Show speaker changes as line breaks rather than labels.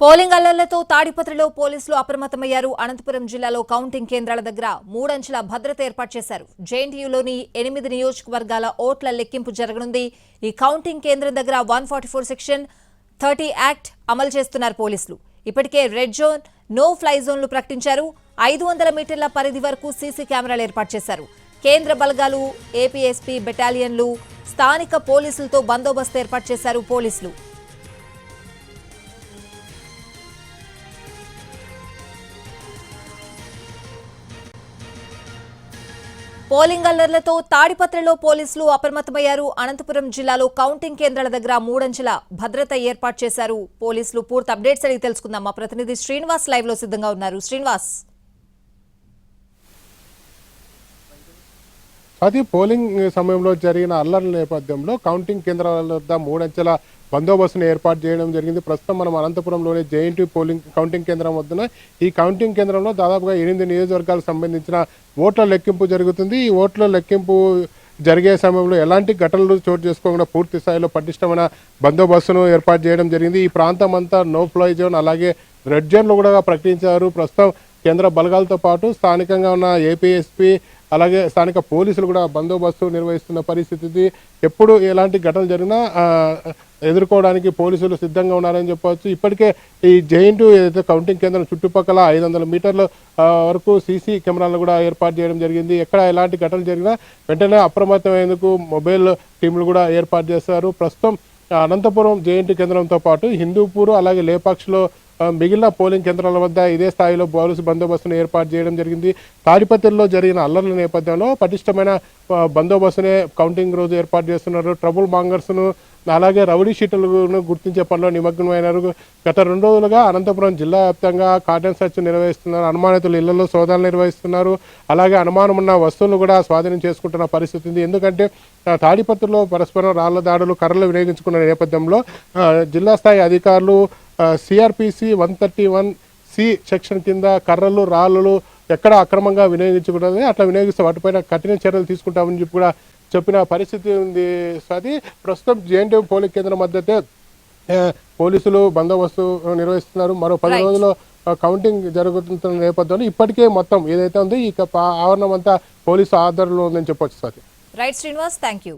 Polling అల్లర్లతో తాడిపత్రిలో పోలీసులు అప్రమత్తమయ్యారు. అనంతపురం జిల్లాలో కౌంటింగ్ కేంద్రాల దగ్గర మూడంచెల భద్రత ఏర్పాటు చేశారు. జేఎన్టీయూలోని ఎనిమిది నియోజకవర్గాల ఓట్ల లెక్కింపు జరగనుంది. ఈ కౌంటింగ్ కేంద్రం దగ్గర one forty four section thirty act అమలు చేస్తున్నారు పోలీసులు. ఇప్పటికే రెడ్ జోన్ నో ఫ్లై జోన్లు ప్రకటించారు. ఐదు వందల మీటర్ల పరిధి వరకు సీసీ కెమెరాలు ఏర్పాటు చేశారు. కేంద్ర బలగాలు ఏపీఎస్పీ బెటాలియన్లు స్థానిక పోలీసులతో బందోబస్తు ఏర్పాటు చేశారు పోలీసులు. పోలింగ్ అల్లర్లతో తాడిపత్రిలో పోలీసులు అప్రమత్తమయ్యారు. అనంతపురం జిల్లాలో కౌంటింగ్ కేంద్రాల దగ్గర మూడంచెల భద్రత ఏర్పాటు చేశారు. పోలీసులు పూర్తి అప్డేట్స్ అడిగి తెలుసుకుందాం. మా ప్రతినిధి శ్రీనివాస్ లైవ్లో సిద్ధంగా ఉన్నారు. శ్రీనివాస్.
అది పోలింగ్ సమయంలో జరిగిన అల్లర్ల నేపథ్యంలో కౌంటింగ్ కేంద్రాల వద్ద మూడంచెల బందోబస్తును ఏర్పాటు చేయడం జరిగింది. ప్రస్తుతం మనం అనంతపురంలోని జేఎన్టీ పోలింగ్ కౌంటింగ్ కేంద్రం వద్దన ఈ కౌంటింగ్ కేంద్రంలో దాదాపుగా ఎనిమిది నియోజకవర్గాలకు సంబంధించిన ఓట్ల లెక్కింపు జరుగుతుంది. ఈ ఓట్ల లెక్కింపు జరిగే సమయంలో ఎలాంటి ఘటనలు చోటు చేసుకోకుండా పూర్తి స్థాయిలో పటిష్టమైన బందోబస్తును ఏర్పాటు చేయడం జరిగింది. ఈ ప్రాంతం అంతా నో ఫ్లై జోన్ అలాగే రెడ్ జోన్లు కూడా ప్రకటించారు. ప్రస్తుతం కేంద్ర బలగాలతో పాటు స్థానికంగా ఉన్న ఏపీఎస్పీ అలాగే స్థానిక పోలీసులు కూడా బందోబస్తు నిర్వహిస్తున్న పరిస్థితి. ఎప్పుడు ఎలాంటి ఘటనలు జరిగినా ఎదుర్కోవడానికి పోలీసులు సిద్ధంగా ఉన్నారని చెప్పవచ్చు. ఇప్పటికే ఈ జైంట్ ఏదైతే కౌంటింగ్ కేంద్రం చుట్టుపక్కల ఐదు వందల మీటర్ల వరకు సీసీ కెమెరాలు కూడా ఏర్పాటు చేయడం జరిగింది. ఎక్కడ ఎలాంటి ఘటనలు జరిగినా వెంటనే అప్రమత్తమయ్యేందుకు మొబైల్ టీంలు కూడా ఏర్పాటు చేస్తారు ప్రస్తుతం అనంతపురం జేఎన్టీ కేంద్రంతో పాటు హిందూపూర్ అలాగే లేపాక్షలో మిగిలిన పోలింగ్ కేంద్రాల వద్ద ఇదే స్థాయిలో పోలీసు బందోబస్తును ఏర్పాటు చేయడం జరిగింది. తాడిపత్రిలో జరిగిన అల్లర్ల నేపథ్యంలో పటిష్టమైన బందోబస్తునే కౌంటింగ్ రోజు ఏర్పాటు చేస్తున్నారు. ట్రబుల్ మాంగర్స్ను అలాగే రౌడీ షీటర్లను గుర్తించే పనిలో నిమగ్నమైనారు. గత రెండు రోజులుగా అనంతపురం జిల్లా వ్యాప్తంగా కాటన్ సర్చ్ నిర్వహిస్తున్నారు. అనుమానితులు ఇళ్ళలో సోదాలు నిర్వహిస్తున్నారు. అలాగే అనుమానం ఉన్న వస్తువులు కూడా స్వాధీనం చేసుకుంటున్న పరిస్థితి ఉంది. ఎందుకంటే తాడిపత్రిలో పరస్పరం రాళ్ళ దాడులు కర్రలు వినియోగించుకున్న నేపథ్యంలో జిల్లా స్థాయి అధికారులు CRPC one thirty one C section కింద కర్రలు రాళ్ళు ఎక్కడ అక్రమంగా వినియోగించకూడదు అట్లా వినియోగిస్తే వాటిపైన కఠిన చర్యలు తీసుకుంటామని చెప్పి కూడా చెప్పిన పరిస్థితి ఉంది. స్వాతి ప్రస్తుతం జేఎన్టీ పోలింగ్ కేంద్రం ఆ, పోలీసులు బందోబస్తు నిర్వహిస్తున్నారు. మరో పది. రోజుల్లో కౌంటింగ్ జరుగుతున్న నేపథ్యంలో ఇప్పటికే మొత్తం ఏదైతే ఉందో ఈ క- ఆవరణం అంతా పోలీసు ఆధారంలో ఉందని చెప్పొచ్చు Swathi
right Srinivas thank you